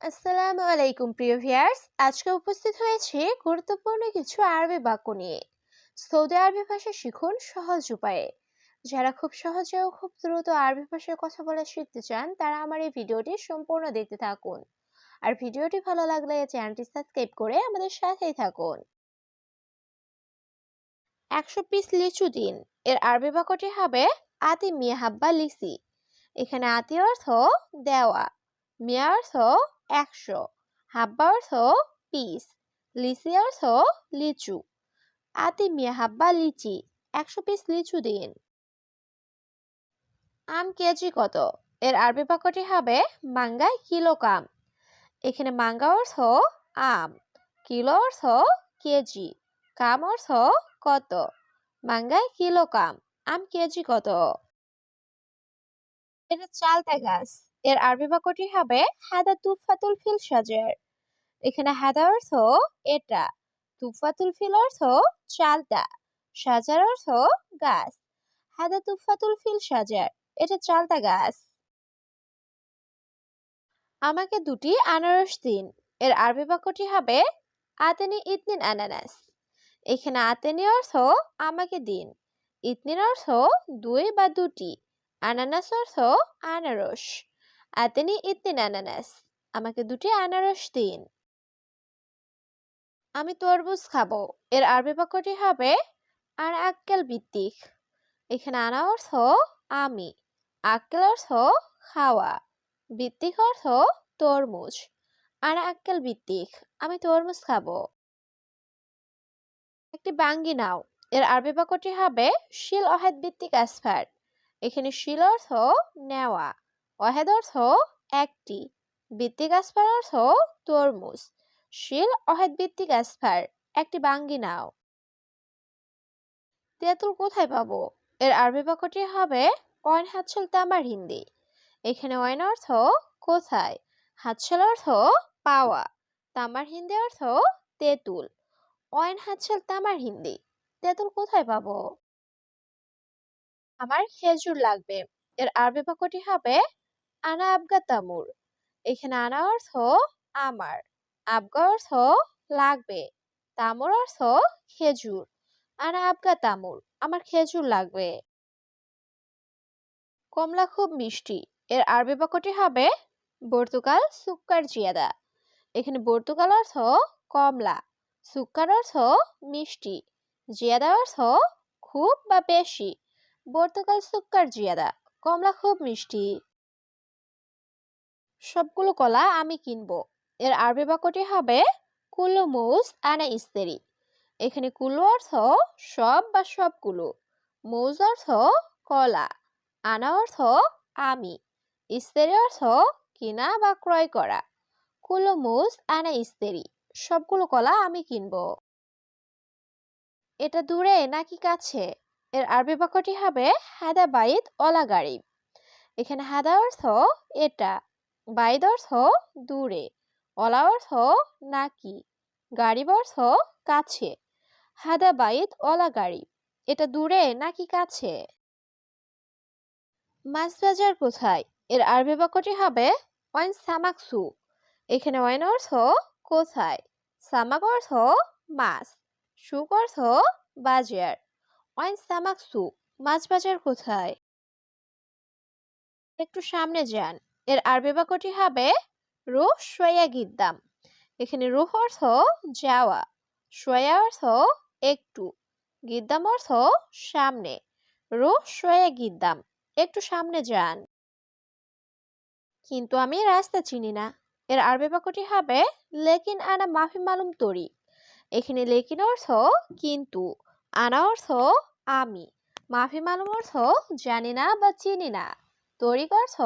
আসসালামু আলাইকুম, প্রিয় ভিউয়ার্স। আজকে উপস্থিত হয়েছি গুরুত্বপূর্ণ কিছু আরবি বাক্য নিয়ে। সৌদি আরবি ভাষা শিখুন সহজ উপায়ে। যারা খুব সহজে ও খুব দ্রুত আরবি ভাষায় কথা বলা শিখতে চান, তারা আমার এই ভিডিওটি সম্পূর্ণ দেখতে থাকুন। আর ভিডিওটি ভালো লাগলে চ্যানেলটি সাবস্ক্রাইব করে আমাদের সাথেই থাকুন। একশো পিস লিচু দিন। এর আরবি বাক্যটি হবে আতি মিয়া লিসি। এখানে আতি অর্থ দেওয়া। মিয়া অর্থ একশো। হাব্বা অর্থ পিস লিচি অর্থ লিচু। আতি মিয়া হাব্বা লিচি, একশো পিস লিচু দিন। আম কেজি কত? এর আরবি বাক্যটি হবে মাঙ্গা কিলো কাম এখানে মাঙ্গা অর্থ আম কিলো অর্থ কেজি কাম অর্থ কত? মাঙ্গায় কিলো কাম আম কেজি কত? এটা চালতা গাছ। এর আরবি বাক্যটি হবে হাদা তুফাতুল ফিল সাজার এখানে হাদা অর্থ এটা, তুফাতুল ফিল অর্থ চালতা সাজার অর্থ গাছ। হাদা তুফাতুল ফিল সাজার এটা চালতা গাছ। আমাকে দুটি আনারস দিন। এর আরবি বাক্যটি হবে আতেনি ইতনিন আনানাস। এখানে আতেনি অর্থ আমাকে দিন। ইতনিন অর্থ দুই বা দুটি, আনানাস অর্থ আনারস। আতেনি ইতনিন আনানাস আমাকে দুটি আনারস দিন। আমি তরমুজ খাব। এর আরবি বাক্যটি হবে আর আক্কেল ভিত্তিক এখানে আনা অর্থ আমি, আক্কেল অর্থ খাওয়া ভিত্তিক অর্থ তরমুজ, আর আক্কেল ভিত্তিক আমি তরমুজ খাব। একটি বাঙ্গি নাও। এর আরবি বাক্যটি হবে শিল অহেদ ভিত্তিক আসফার এখানে শিল অর্থ নেওয়া। অহেদ অর্থ একটি। ভিত্তিক আসফার অর্থ তরমুজ। শিল অহেদ ভিত্তিক আসফার একটি বাঙ্গি নাও। তেঁতুল কোথায় পাবো? এর আরবি বাক্যটি হবে অয়ন হাতছল তামার হিন্দি। এখানে অয়ন অর্থ কোথায়? হাতছল অর্থ পাওয়া। তামার হিন্দি অর্থ তেঁতুল। অয়ন হাতছল তামার হিন্দি। তেঁতুল কোথায় পাবো? আমার খেজুর লাগবে। এর আরবি বাক্যটি হবে আনা আবগা তামুর। এখানে আনা অর্থ আমার, আবগা অর্থ লাগবে, তামুর অর্থ খেজুর, আনা আবগা তামুর, আমার খেজুর লাগবে। কমলা খুব মিষ্টি, এর আরবি বাক্যটি হবে বর্তুকাল সুক্কার জিয়াদা। এখানে বর্তুকাল অর্থ কমলা, সুক্কার অর্থ মিষ্টি, জিয়াদা অর্থ খুব বা বেশি বর্তুকাল সুক্কার জিয়াদা, কমলা খুব মিষ্টি। সবগুলো কলা আমি কিনবো। এর আরবি বাক্যটি হবে কুল্লু মৌজ আনা ইস্তেরি। এখানে কুল্লু অর্থ সব বা সবগুলো, মৌজ অর্থ কলা, আনা অর্থ আমি, ইস্তেরি অর্থ কিনা বা ক্রয় করা। কুলো মুজ আনা ইস্তেরি। সবগুলো কলা আমি কিনবো। এটা দূরে নাকি কাছে? এর আরবি বাক্যটি হবে, হাদা বাইদ অলা গাড়ি এখানে হাদা অর্থ, এটা। বাইদ অর্থ দূরে অলা অর্থ নাকি গাড়ি অর্থ কাছে হাদা বাইদ অলা গাড়ি, এটা দূরে নাকি কাছে? মাছ বাজার কোথায়? এর আরবি বাক্যটি হবে ওয়াইন সামাকসু, এখানে ওয়াইন অর্থ কোথায় সামাক অর্থ মাছ সুক অর্থ বাজার ওয়াইন সামাকসু মাছ বাজার কোথায়? একটু সামনে যান। এর আরবি বাক্যটি হবে রুহ সোয়া গিদ্দাম। এখানে রুহ অর্থ যাওয়া, সোয়া অর্থ একটু, গিদ্দাম অর্থ সামনে, রুহ সোয়া গিদ্দাম, একটু সামনে যান। কিন্তু আমি রাস্তা চিনি না। এর আরবি বাক্যটি হবে লেকিন আনা মাফি মালুম তরি। এখানে লেকিন অর্থ কিন্তু, আনা অর্থ আমি, মাফি মালুম অর্থ জানি না বা চিনি না। তরিক অর্থ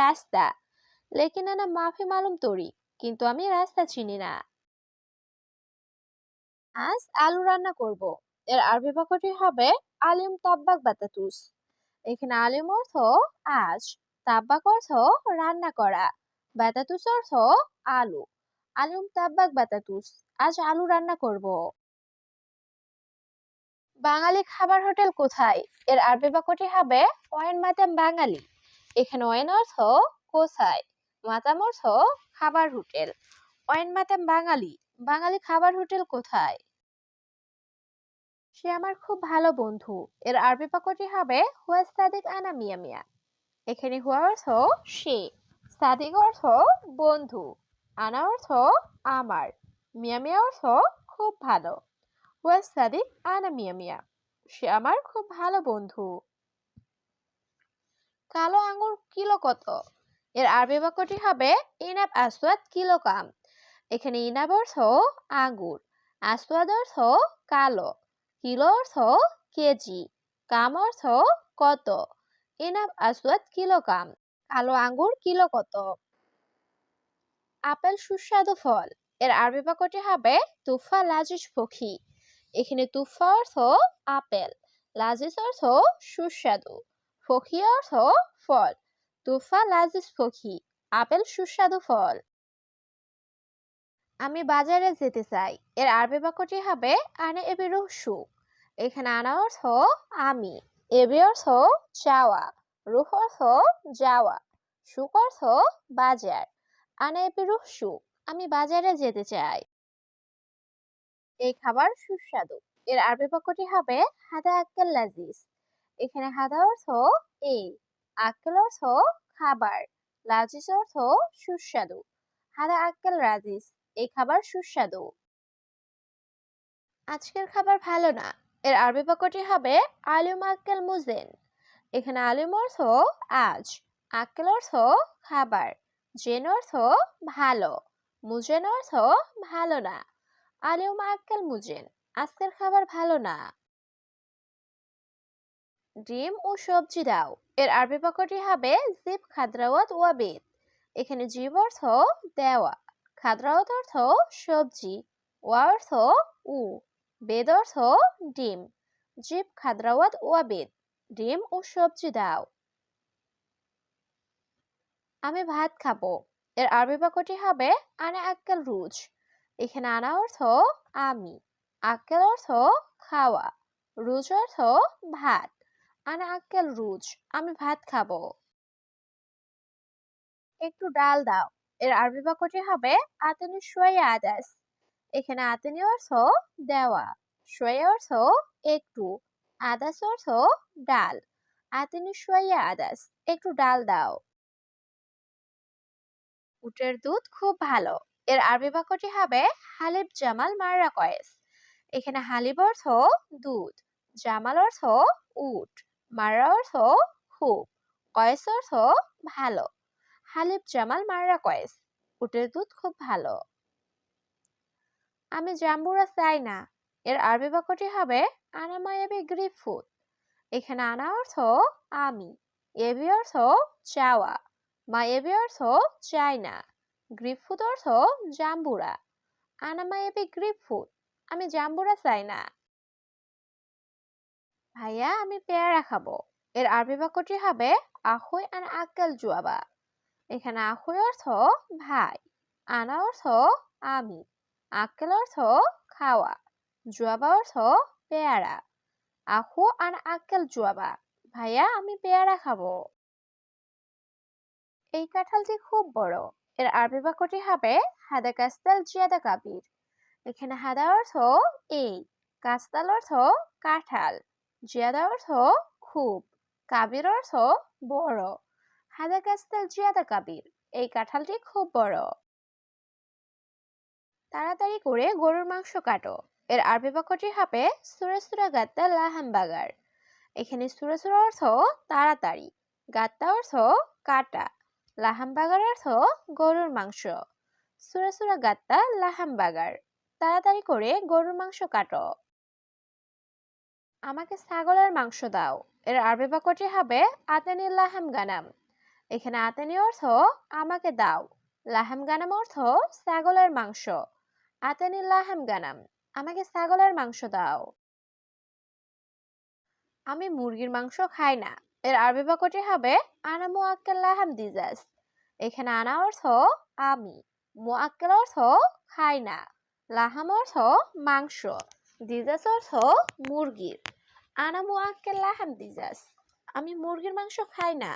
রাস্তা। লেকিন আনা মাফি মালুম তরি, কিন্তু আমি রাস্তা চিনি না। আজ আলু রান্না করব। এর আরবি বাক্যটি হবে আলিম তাব্বাক বাতাতুস। এখানে আলিম অর্থ আজ, তাব্বাক অর্থ রান্না করা, বাতাতুস অর্থ আলু। আলিম তাব্বাক বাতাতুস, আজ আলু রান্না করব। বাঙালি খাবার হোটেল কোথায়? এর আরবি বাক্যটি হবে ওয়েন মাতাম বাঙালি। এখানে ওয়েন অর্থ কোথায় মাতাম অর্থ খাবার হোটেল। ওয়েন মাতাম বাঙালি বাঙালি খাবার হোটেল কোথায়? সে আমার খুব ভালো বন্ধু। এর আরবি বাক্যটি হবে হুয়া সাদিক আনা মিয়া মিয়া। এখানে হুয়া অর্থ সে, সাদিক অর্থ বন্ধু, আনা অর্থ আমার, মিয়া মিয়া অর্থ খুব ভালো। হুয়া সাদিক আনা মিয়া মিয়া। সে আমার খুব ভালো বন্ধু। কালো আঙ্গুর কিলো কত? এর আরবি বাক্যটি হবে, ইনাব আসওয়াদ কিলো কাম। এখানে ইনাব অর্থ আঙ্গুর, আসওয়াদ অর্থ কালো, কিলো অর্থ কেজি, কাম অর্থ কত? ইনাব আসওয়াদ কিলো কাম, কালো আঙ্গুর কিলো কত? আপেল সুস্বাদু ফল, এর আরবি বাক্যটি হবে, তুফা লাজিজ পক্ষী। এখানে তুফা অর্থ আপেল, লাজিজ অর্থ সুস্বাদু। ফখি অর্থ ফল। তুফা লাজিজ ফখি আপেল সুস্বাদু ফল। আমি বাজারে যেতে চাই। এর আরবি বাক্যটি হবে, আনে এবি রুহসু এখানে আনা অর্থ, আমি এবি অর্থ, চাওয়া রুহ অর্থ, যাওয়া সুখ অর্থ, বাজার আনে এবি রুহসু আমি বাজারে যেতে চাই এই খাবার সুস্বাদু। এর আরবি বাক্যটি হবে, হাদা আক্কেল লাজিজ এখানে হাদা অর্থ এই আক্কেল অর্থ খাবার, লাজিজ অর্থ সুস্বাদু। হাদা আক্কেল রাজিজ এই খাবার সুস্বাদু। আজকের খাবার ভালো না। এর আরবি বাক্যটি হবে আলিম আক্কেল মুজেন। এখানে আলিম অর্থ আজ, আক্কেল অর্থ খাবার, জেন অর্থ ভালো, মুজেন অর্থ ভালো না। আলিম আক্কেল মুজেন। আজকের খাবার ভালো না। ডিম ও সবজি দাও। এর আরবি বাক্যটি হবে জিব খাদ্রাওয়াত ওয়াবিদ এখানে জীব অর্থ দেওয়া, খাদ্রাওয়াত অর্থ সবজি, ওয়া অর্থ উ, বেদ অর্থ ডিম। জিব খাদ্রাওয়াত ওয়াবিদ ডিম ও সবজি দাও। আমি ভাত খাব। এর আরবি বাক্যটি হবে আনা আক্কেল রুজ। এখানে আনা অর্থ আমি, আক্কেল অর্থ খাওয়া, রুজ অর্থ ভাত। আনা আক্কেল রুজ, আমি ভাত খাব। একটু ডাল দাও, এর আরবি বাক্যটি হবে আতেনি সোয়া আদাস। এখানে আতেনি অর্থ দেওয়া সোয়া অর্থ একটু, আদাস অর্থ ডাল, আতেনি সোয়া আদাস, একটু ডাল দাও। উটের দুধ খুব ভালো, এর আরবি বাক্যটি হবে হালিব জামাল মাররা কয়েস এখানে হালিব অর্থ দুধ, জামাল অর্থ উট। মাররা অর্থ খুব কয়েস অর্থ ভালো। হালিব জামাল মাররা কয়েস, উটের দুধ খুব ভালো। আমি জাম্বুরা চাই না, এর আরবি বাক্যটি হবে আনামায়াবি গ্রিপ ফুড। এখানে আনা অর্থ আমি, এবি অর্থ চাওয়া মা এবি অর্থ চাই না গ্রিপ ফুড অর্থ জাম্বুরা। আনামা এবি গ্রিপ ফুড, আমি জাম্বুরা চাই না। ভাইয়া, আমি পেয়ারা খাব। এর আরবি বাক্যটি হবে, আহুই আন আক্কেল জুয়াবা। এখানে আহুই অর্থ, ভাই। আনা অর্থ, আমি। আক্কেল অর্থ, খাওয়া। জুয়াবা অর্থ, পেয়ারা। আহু আন আক্কেল জুয়াবা, ভাইয়া, আমি পেয়ারা খাব। এই কাঁঠালটি খুব বড়। এর আরবি বাক্যটি হবে, হাদা কাস্তাল জিয়াদা কাবির। এখানে হাদা অর্থ, এই। কাস্তাল অর্থ, কাঁঠাল। জিয়াদা অর্থ খুব, কাবির অর্থ বড়। হাদা কাস্তাল জিয়াদা কাবির, এই কাঁঠালটি খুব বড়। তাড়াতাড়ি করে গরুর মাংস কাটো। এর আরবি বাক্যটি হবে সুরা সুরা গাত্তা লাহাম বাগার। এখানে সুরা সুরা অর্থ তাড়াতাড়ি, গাত্তা অর্থ কাটা, লাহাম বাগার অর্থ গরুর মাংস। সুরা সুরা গাত্তা লাহাম বাগার, তাড়াতাড়ি করে গরুর মাংস কাটো। আমাকে ছাগলের মাংস দাও। এর আরবি বাক্যটি হবে আতানি লাহাম গানাম। এখানে আতানি অর্থ আমাকে দাও। লাহাম গানাম অর্থ ছাগলের মাংস। আতানি লাহাম গানাম, আমাকে ছাগলের মাংস দাও। আমি মুরগির মাংস খাই না। এর আরবি বাক্যটি হবে আনা মুআক্কেল লাহাম দিজাস। এখানে আনা অর্থ আমি। মুআক্কেল অর্থ খাই না। লাহাম অর্থ মাংস। দিজাস অর্থ মুরগির। আনামু আঙ্কেল লাহাম দিজাস আমি মুরগির মাংস খাই না।